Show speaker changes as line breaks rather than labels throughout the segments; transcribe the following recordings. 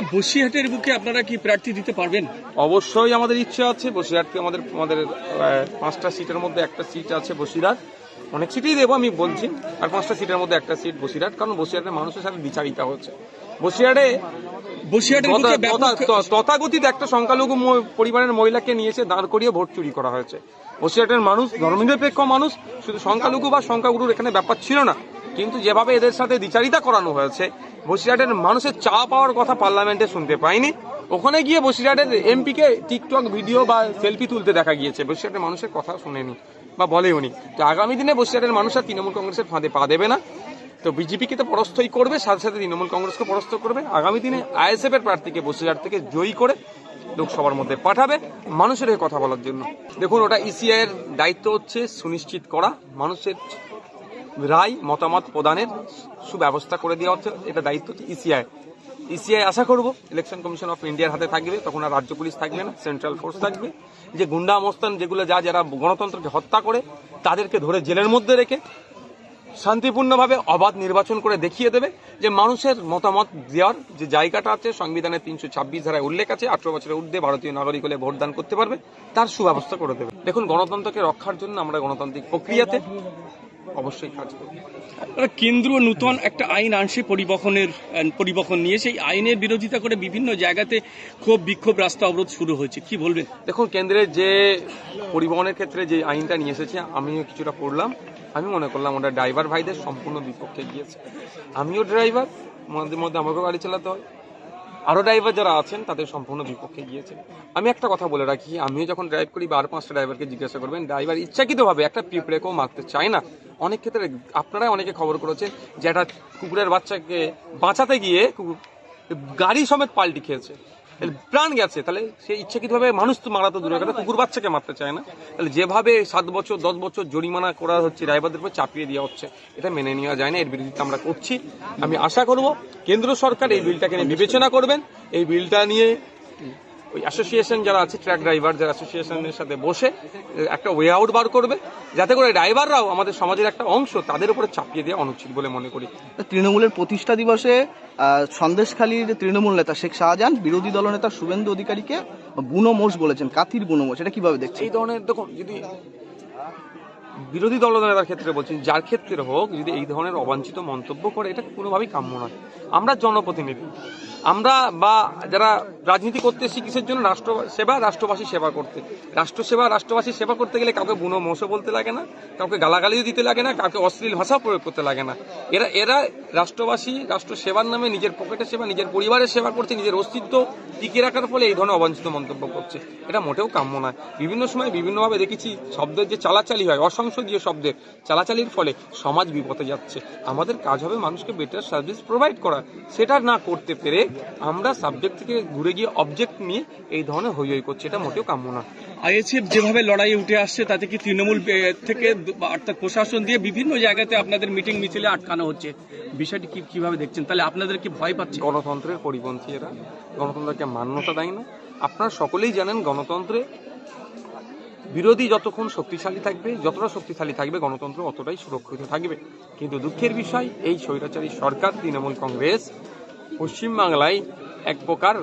বসিরহাটের বুকে আপনারা কি প্রার্থী দিতে পারবেন?
অবশ্যই আমাদের ইচ্ছে আছে বসিরহাটকে আমাদের আমাদের পাঁচটা সিটের মধ্যে একটা সিট আছে বসিরহাট। অনেক সিটই দেবো আমি বলছি আর পাঁচটা সিটের মধ্যে একটা সিট বসিরহাট কারণ বসিরহাটের মানুষের সাথে বিচারিতা হচ্ছে। বসিরহাটে
বসিরহাটের বুকে
তথা-
ব্যাপক
তথা- তথাকথিত একটা সংখ্যালঘু পরিবারের মহিলাকে নিয়েছে দাঁড় করিয়ে ভোট চুরি করা হয়েছে। বসিরহাটের মানুষ ধর্মনিরপেক্ষ মানুষ শুধু সংখ্যালঘু বা সংখ্যাগুরুর এখানে ব্যাপার ছিল না। কিন্তু যেভাবে এদের সাথে দ্বিচারিতা করানো হয়েছে বসিরহাটের মানুষের চা পাওয়ার কথা পার্লামেন্টে শুনতে পাইনি। ওখানে গিয়ে বসিরহাটের এমপিকে টিকটক ভিডিও বা সেলফি তুলতে দেখা গিয়েছে। বসিরহাটের মানুষের কথা শুনেনি বা বলেও নি। তো আগামী দিনে বসিরহাটের মানুষ আর তৃণমূল কংগ্রেসের ফাঁদে পা দেবে না। তো বিজেপিকে তো পরাস্তই করবে, সাথে সাথে তৃণমূল কংগ্রেসকে পরাস্ত করবে। আগামী দিনে আইএসএফ এর প্রার্থীকে বসিরহাট থেকে জয়ী করে লোকসভার মধ্যে পাঠাবে মানুষের কথা বলার জন্য। দেখুন, ওটা ইসিআই এর দায়িত্ব হচ্ছে সুনিশ্চিত করা, মানুষের রায় মতামত প্রদানের সুব্যবস্থা করে দেওয়া হচ্ছে। এটা দায়িত্ব ইসিআই ইসিআই আশা করব ইলেকশন কমিশন অফ ইন্ডিয়ার হাতে থাকবে, তখন আর রাজ্য পুলিশ থাকবে না সেন্ট্রাল ফোর্স থাকবে। যে গুন্ডা মস্তান যেগুলো যা যারা গণতন্ত্রকে হত্যা করে, তাদেরকে ধরে জেলের মধ্যে রেখে শান্তিপূর্ণভাবে অবাধ নির্বাচন করে দেখিয়ে দেবে যে মানুষের মতামত দেওয়ার যে জায়গাটা আছে সংবিধানের তিনশো ছাব্বিশ ধারায় উল্লেখ আছে, আঠারো বছরের ঊর্ধ্বে ভারতীয় নাগরিক হলে ভোটদান করতে পারবে, তার সুব্যবস্থা করে দেবে। দেখুন, গণতন্ত্রকে রক্ষার জন্য আমরা গণতান্ত্রিক প্রক্রিয়াতে অবশ্যই কাজ করব।
কেন্দ্র নূতন একটা আইন আনছে পরিবহনের পরিবহন নিয়ে সেই আইনের বিরোধিতা করে বিভিন্ন জায়গাতে ক্ষোভ বিক্ষোভ রাস্তা অবরোধ শুরু হয়েছে। কি বলবেন?
দেখুন কেন্দ্রের যে পরিবহনের ক্ষেত্রে যে আইনটা নিয়ে এসেছে আমিও কিছুটা পড়লাম আমি মনে করলাম ওটা ড্রাইভার ভাইদের সম্পূর্ণ বিপক্ষে গিয়েছে। আমিও ড্রাইভার মধ্যে মধ্যে আমাকেও গাড়ি চালাতে হয়। আরও ড্রাইভার যারা আছেন, তাদের সম্পূর্ণ বিপক্ষে গিয়েছেন। আমি একটা কথা বলে রাখি, আমিও যখন ড্রাইভ করি বা আর পাঁচটা ড্রাইভারকে জিজ্ঞাসা করবেন ড্রাইভার ইচ্ছাকৃতভাবে একটা পিঁপড়েকেও মারতে চায় না। অনেক ক্ষেত্রে আপনারাই অনেকে খবর করেছেন যে একটা কুকুরের বাচ্চাকে বাঁচাতে গিয়ে গাড়ি সমেত পাল্টি খেয়েছে। প্রাণ গেছে, তাহলে সে ইচ্ছাকৃতভাবে মানুষ তো মারা তো দূরের কথা, কুকুর বাচ্চাকে মারতে চায় না। তাহলে যেভাবে সাত বছর, দশ বছর জরিমানা করা হচ্ছে ড্রাইভারদের উপর চাপিয়ে দেওয়া হচ্ছে, এটা মেনে নেওয়া যায় না, এর বিরোধিতা আমরা করছি। আমি আশা করব কেন্দ্র সরকার এই বিলটাকে নিয়ে বিবেচনা করবেন। এই বিলটা নিয়ে ওই অ্যাসোসিয়েশন যারা আছে ট্র্যাক ড্রাইভার যারা অ্যাসোসিয়েশনের সাথে বসে একটা ওয়ে আউট বার করবে। যাতে করে ড্রাইভাররাও আমাদের সমাজের একটা অংশ তাদের উপরে চাপিয়ে দেওয়া অনুচিত বলে মনে করি।
তৃণমূলের প্রতিষ্ঠা দিবসে সন্দেশখালীর তৃণমূল নেতা শেখ শাহজাহান বিরোধী দলনেতা শুভেন্দু অধিকারীকে বুনো মোষ বলেছেন কাতির বুনো মোষ এটা কীভাবে দেখছেন?
এই ধরনের দেখুন যদি বিরোধী দলনেতার ক্ষেত্রে বলছি যার ক্ষেত্রে হোক যদি এই ধরনের অবাঞ্ছিত মন্তব্য করে এটা কোনোভাবেই কাম্য নয়। আমরা জনপ্রতিনিধি আমরা বা যারা রাজনীতি করতে এসেছি, কিসের জন্য রাষ্ট্র সেবা? রাষ্ট্রবাসী সেবা করতে। রাষ্ট্র সেবা রাষ্ট্রবাসী সেবা করতে গেলে কাউকে বুনো মোষও বলতে লাগে না, কাউকে গালাগালিও দিতে লাগে না, কাউকে অশ্লীল ভাষাও প্রয়োগ করতে লাগে না। এরা এরা রাষ্ট্রবাসী রাষ্ট্র সেবার নামে নিজের পকেটের সেবা, নিজের পরিবারের সেবা করছে, নিজের অস্তিত্ব টিকিয়ে রাখার ফলে এই ধরনের অবাঞ্ছিত মন্তব্য করছে। এটা মোটেও কাম্য নয়। বিভিন্ন সময় বিভিন্নভাবে দেখেছি শব্দের যে চালাচালি হয়, অসংসদীয় শব্দের চালাচালির ফলে সমাজ বিপথে যাচ্ছে। আমাদের কাজ হবে মানুষকে বেটার সার্ভিস প্রোভাইড করা। সেটা না করতে পেরে আমরা সাবজেক্ট থেকে ঘুরে গিয়ে অবজেক্ট নিয়ে এই ধরনের হই হই করছি এটা মোটেও কাম্য না।
আইএসএফ যেভাবে লড়াই উঠে আসছে তাতে কি তৃণমূল থেকে অর্থাৎ প্রশাসন দিয়ে বিভিন্ন জায়গাতে আপনাদের মিটিং মিছিলে আটকানো হচ্ছে? বিষয়টি কি কীভাবে দেখছেন? তাহলে আপনাদের কি ভয় পাচ্ছে?
গণতন্ত্রের পরিপন্থী এরা। গণতন্ত্রকে মান্যতা দেয় না। আপনারা সকলেই জানেন গণতন্ত্রে বিরোধী যতক্ষণ শক্তিশালী থাকবে যতটা শক্তিশালী থাকবে গণতন্ত্র অতটাই সুরক্ষিত থাকবে। কিন্তু দুঃখের বিষয় এই স্বৈরাচারী সরকার তৃণমূল কংগ্রেস পশ্চিমবাংলায় এক প্রকার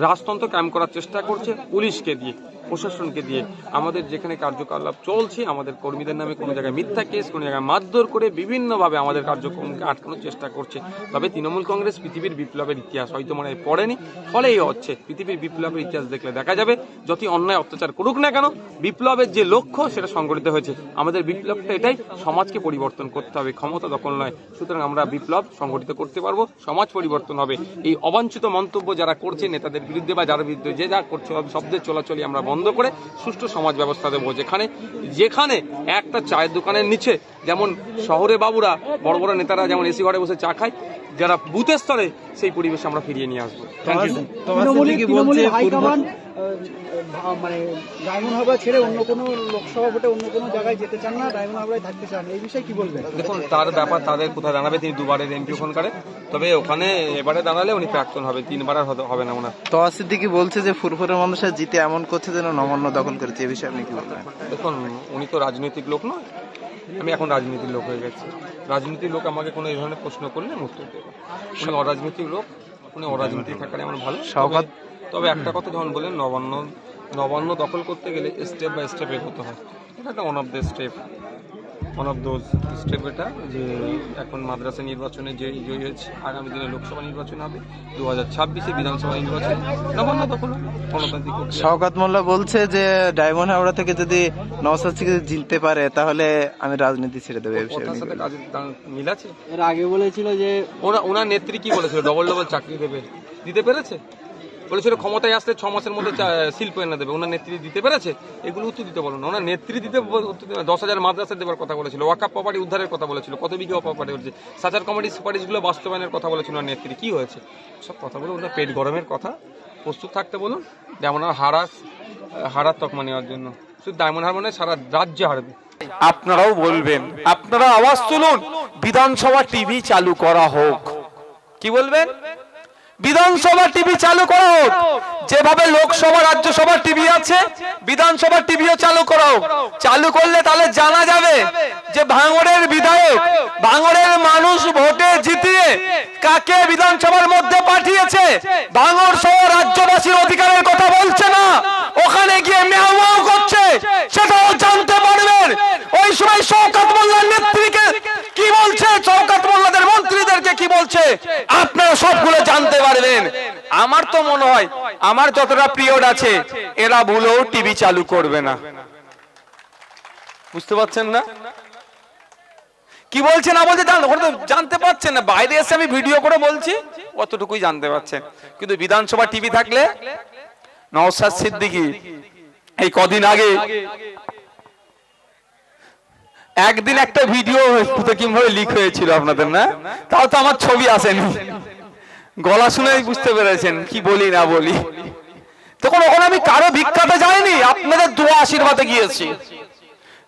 রাজতন্ত্র কায়েম করার চেষ্টা করছে পুলিশকে দিয়ে। প্রশাসনকে দিয়ে আমাদের যেখানে কার্যকলাপ চলছে, আমাদের কর্মীদের নামে কোনো জায়গায় মিথ্যা কেস, কোনো জায়গায় মারধর করে বিভিন্নভাবে আমাদের কার্যক্রমকে আটকানোর চেষ্টা করছে। তবে তৃণমূল কংগ্রেস পৃথিবীর বিপ্লবের ইতিহাস হয়তো মনে হয় পড়েনি। ফলে এই হচ্ছে, পৃথিবীর বিপ্লবের ইতিহাস দেখলে দেখা যাবে, যতই অন্যায় অত্যাচার করুক না কেন, বিপ্লবের যে লক্ষ্য সেটা সংগঠিত হয়েছে। আমাদের বিপ্লবটা এটাই, সমাজকে পরিবর্তন করতে হবে, ক্ষমতা দখল নয়। সুতরাং আমরা বিপ্লব সংগঠিত করতে পারব, সমাজ পরিবর্তন হবে। এই অবাঞ্ছিত মন্তব্য যারা করছে নেতাদের বিরুদ্ধে বা যারা বিরুদ্ধে যে যা করছে শব্দের চলাচলি আমরা বন্ধ করে সুষ্ঠু সমাজ ব্যবস্থা দেবো যেখানে যেখানে একটা চায়ের দোকানের নিচে যেমন শহরে বাবুরা বড় বড় নেতারা যেমন এসি ঘরে বসে চা খায় যারা বুথের স্তরে সেই পরিবেশ আমরা ফিরিয়ে নিয়ে আসব।
থ্যাংক ইউ
মানে ডায়মন্ড হারবার ছেড়ে অন্য কোনো লোকসভা ভোটে অন্য কোনো জায়গায় যেতে চান না ডায়মন্ড হারবারে থাকতে চান এই বিষয়ে কি বলবেন?
দেখুন তার ব্যাপার তাদের কোথায় দাঁড়াবে তিনি দুবারের এমপি ওখানকারে। তবে ওখানে এবারে দাঁড়ালে উনি প্রাক্তন হবে তিনবার আর হবে না ওনার
তোয়া সিদ্দিকি বলছে যে ফুরফুরের মানুষের জিতে এমন করছে যেন নবান্ন দখল করেছে এই বিষয়ে আপনি কি বলবেন?
দেখুন উনি তো রাজনৈতিক লোক নয় আমি এখন রাজনীতির লোক হয়ে গেছি। রাজনীতির লোক আমাকে কোনো এই ধরনের প্রশ্ন করলে আমি উত্তর দেবো। উনি অরাজনৈতিক লোক উনি অরাজনীতি থাকার আমার ভালো
শওকত-
তবে- একটা কথা যখন বলেন নবান্ন নবান্ন দখল করতে গেলে স্টেপ বাই স্টেপ এগোতে হয়। এটা একটা one of the step one of those step এটা যে এখন মাদ্রাসা নির্বাচনে যে জয়ী হয়েছে আগামী দিনে লোকসভা নির্বাচন হবে দু হাজার ছাব্বিশে বিধানসভা নির্বাচন নবান্ন দখল গণতান্ত্রিক
শওকাত মোল্লা বলছে যে ডায়মন্ড হাওড়া থেকে যদি নওসাদ সিদ্দিকী জিততে পারে তাহলে আমি রাজনীতি ছেড়ে দেবো
কথার সাথে কাজের মিল আছে?
এর আগে বলেছিল যে
ওনা ওনার নেত্রী কি বলেছিল? ডবল ডবল চাকরি দেবে। দিতে পেরেছে? বলেছিল ক্ষমতায় আসতে ছ মাসের মধ্যে শিল্প এনে দেবে। ওনার নেত্রী দিতে পেরেছে? এগুলো উত্তর দিতে বলো না। ওনার নেত্রী দিতে দশ হাজার মাদ্রাসা দেওয়ার কথা বলেছিল। ওয়াকাপ প্রপার্টি উদ্ধারের কথা বলেছিল। কত বিঘা প্রপার্টি হচ্ছে সাচার কমিটি সুপারিশগুলো বাস্তবায়নের কথা বলেছিল ওনার নেত্রী। কী হয়েছে? সব কথাগুলো ওনার পেট গরমের কথা। প্রস্তুত থাকতে বলুন। যেমন হারাস, হারার তকমা নেওয়ার জন্য। শুধু ডায়মন্ড হারমোনে সারা রাজ্য হারবে।
আপনারাও বলবেন। আপনারা আওয়াজ তুলুন। বিধানসভা টিভি চালু করা হোক। কি বলবেন? বিধানসভা টিভি চালু করা হোক যেভাবে লোকসভা, রাজ্যসভা টিভি আছে, বিধানসভা টিভিও চালু করা হোক চালু করলে তাহলে জানা যাবে যে ভাঙড়ের বিধায়ক, ভাঙড়ের মানুষ ভোটে জিতিয়ে কাকে বিধানসভার মধ্যে পাঠিয়েছে ভাঙড় সহ রাজ্যবাসীর অধিকারের কথা বলছে না ওখানে গিয়ে মেয়াও মেয়াও করছে সেটাও জানতে পারবেন ওই সময় শওকাত মোল্লার নেত্রীকে কি বলছে শওকাত মোল্লাদের মন্ত্রীদেরকে কি বলছে আপনারা সবগুলো জানতে পারবেন। আমার তো মনে হয়, আমার যতটা পিরিয়ড আছে, এরা ভুলেও টিভি চালু করবে না। বুঝতে পারছেন না? কি বলছেন? না বলছে জানতে পারছেন না। বাইরে এসে আমি ভিডিও করে বলছি, অতটুকুই জানতে পারছেন। কিন্তু বিধানসভা টিভি থাকলে নওসাদ সিদ্দিকী, এই কদিন আগে একদিন একটা ভিডিও কীভাবে লিক হয়েছিল আপনাদের, না? তাও তো আমার ছবি আসেনি। গলা শুনেই বুঝতে পেরেছেন, কি বলি, না বলি। তখন ওখানে আমি কারও ভিক্ষাতে যাইনি, আপনাদের দোয়া আশীর্বাদে গিয়েছি।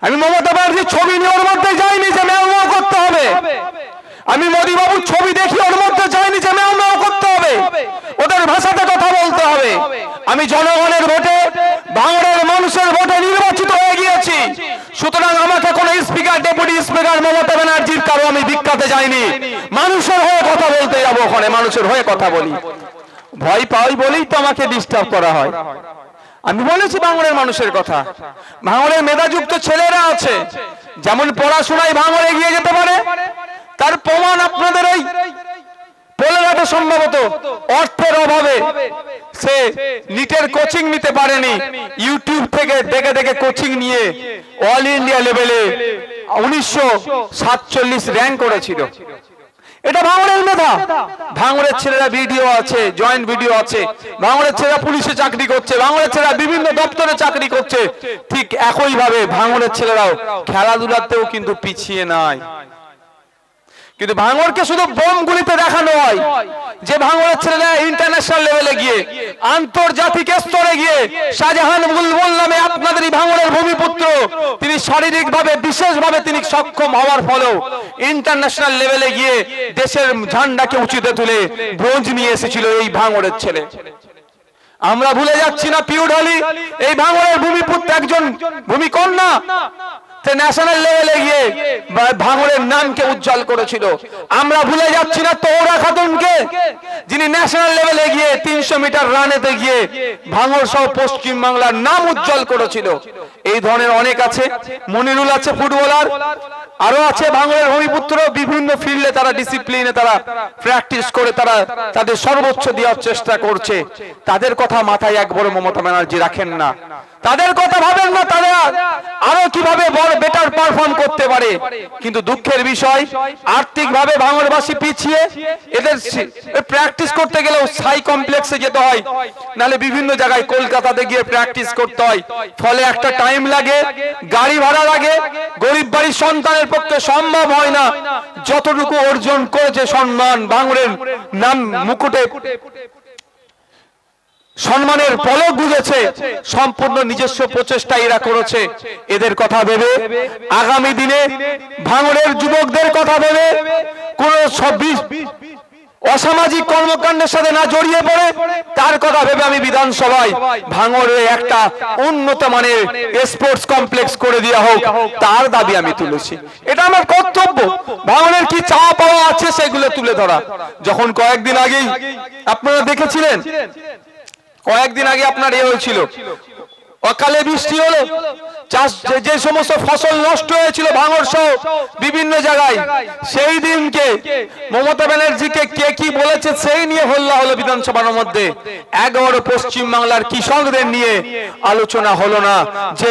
আমি মমতা ব্যানার্জির ছবি নিয়ে ওর মধ্যে যাইনি যে ম্যাও করতে হবে। আমি মোদী বাবুর ছবি দেখি, ওর মধ্যে যাইনি যে ম্যাও করতে হবে। ওদের ভাষাতে কথা বলতে হবে। আমি জনগণের ভোটে, বাংলার মানুষের ভোটে নির্বাচিত হয়ে গিয়েছি সুতরাং আমাকে কোনো স্পিকার, ডেপুটি স্পিকার মমতা ব্যানার্জির কারও আমি ভিক্ষাতে যাইনি। মানুষের হয়ে কথা বলতে যাব ওখানে, মানুষের হয়ে কথা বলি। ভয় পাই বলেই তো আমাকে ডিস্টার্ব করা হয়। আমি বলেছি ভাঙড়ের মানুষের কথা। ভাঙড়ের মেধাযুক্ত ছেলেরা আছে। যেমন পড়াশোনায় ভাঙড়ে এগিয়ে যেতে পারে, তার প্রমাণ আপনাদের এই পোলেঘাটে সম্ভবত অর্থের অভাবে। সে নিটের কোচিং নিতে পারেনি। ইউটিউব থেকে দেখে দেখে কোচিং নিয়ে অল ইন্ডিয়া লেভেলে উনিশশো সাতচল্লিশ র্যাঙ্ক করেছিল। এটা ভাঙড়ের মেধা। ভাঙড়ের ছেলেরা ভিডিও আছে জয়েন্ট ভিডিও আছে। ভাঙড়ের ছেলেরা পুলিশে চাকরি করছে, ভাঙড়ের ছেলেরা বিভিন্ন দপ্তরে চাকরি করছে। ঠিক একই ভাবে ভাঙড়ের ছেলেরাও খেলাধুলাতেও কিন্তু পিছিয়ে নাই। কিন্তু ভাঙড়কে শুধু বোমগুলিতে দেখানো হয়। যে ভাঙড়ের ছেলেরা ইন্টারন্যাশনাল লেভেলে গিয়ে, আন্তর্জাতিক স্তরে গিয়ে শাহজাহান বুলবুল নামে আপনাদের এই ভাঙড়ের ভূমিপুত্র, তিনি শারীরিক ভাবে বিশেষ ভাবে তিনি সক্ষম হওয়ার ফলেও ইন্টারন্যাশনাল লেভেলে গিয়ে দেশের ঝান্ডাকে উঁচুতে তুলে ব্রোঞ্জ নিয়ে এসেছিল এই ভাঙড়ের ছেলে। আমরা ভুলে যাচ্ছি না পিউডালি এই ভাঙড়ের ভূমিপুত্র একজন ভূমিকন্যা। ন্যাশনাল লেভেলে গিয়ে ভাঙুরের নামকে উজ্জ্বল করেছিল। আমরা ভুলে যাচ্ছি না তৌরা খাতুনকে, যিনি ন্যাশনাল লেভেলে গিয়ে তিনশো মিটার রানেতে গিয়ে ভাঙড় সহ পশ্চিম বাংলার নাম উজ্জ্বল করেছিল। এই ধরনের অনেক আছে, মনিরুল আছে ফুটবলার। আরও আছে ভাঙড়ের ভূমিপুত্র বিভিন্ন ফিল্ডে তারা ডিসিপ্লিনে তারা প্র্যাকটিস করে তারা তাদের সর্বোচ্চ দেওয়ার চেষ্টা করছে। তাদের কথা মাথায় একবারও মমতা ব্যানার্জি রাখেন না। তাদের কথা ভাবেন না, তারা আরও কীভাবে বড় বেটার পারফর্ম করতে পারে। কিন্তু দুঃখের বিষয় আর্থিক ভাবে ভাঙড়বাসী পিছিয়ে, এদের প্র্যাকটিস করতে গেলেও সাই কমপ্লেক্সে যেতে হয়। নালে বিভিন্ন জায়গায় কলকাতাতে গিয়ে প্র্যাকটিস করতে হয়। ফলে একটা টাইম লাগে, গাড়ি ভাড়া লাগে, গরিব বাড়ির সন্তানের পক্ষে সম্ভব হয় না। যতটুকু অর্জন করেছে সম্মান বাংলার নাম মুকুটে, সম্মানের পলক বুঝেছে, সম্পূর্ণ নিজস্ব প্রচেষ্টা এরা করেছে। এদের কথা ভেবে আগামী দিনে ভাঙড়ের যুবকদের কথা ভেবে কোন অসামাজিক কর্মকাণ্ডের সাথে না জড়িয়ে পড়ে, তার কথা ভেবে আমি বিধানসভায় ভাঙড়ে একটা উন্নত মানের স্পোর্টস কমপ্লেক্স করে দেওয়া হোক, তার দাবি আমি তুলেছি। এটা আমার কর্তব্য। ভাঙড়ের কি চাওয়া পাওয়া আছে সেগুলো তুলে ধরা। যখন কয়েকদিন আগেই আপনারা দেখেছিলেন, কয়েকদিন আগে আপনার এ হয়েছিল। অকালে বৃষ্টি হলো চাষ যে- যে সমস্ত ফসল নষ্ট হয়েছিল ভাঙর সহ বিভিন্ন জায়গায় সেই দিনকে মমতা ব্যানার্জিকে কে কি বলেছে সেই নিয়ে হল্লা হলো বিধানসভার মধ্যে। এগারো পশ্চিম বাংলার কৃষকদের নিয়ে আলোচনা হলো না। যে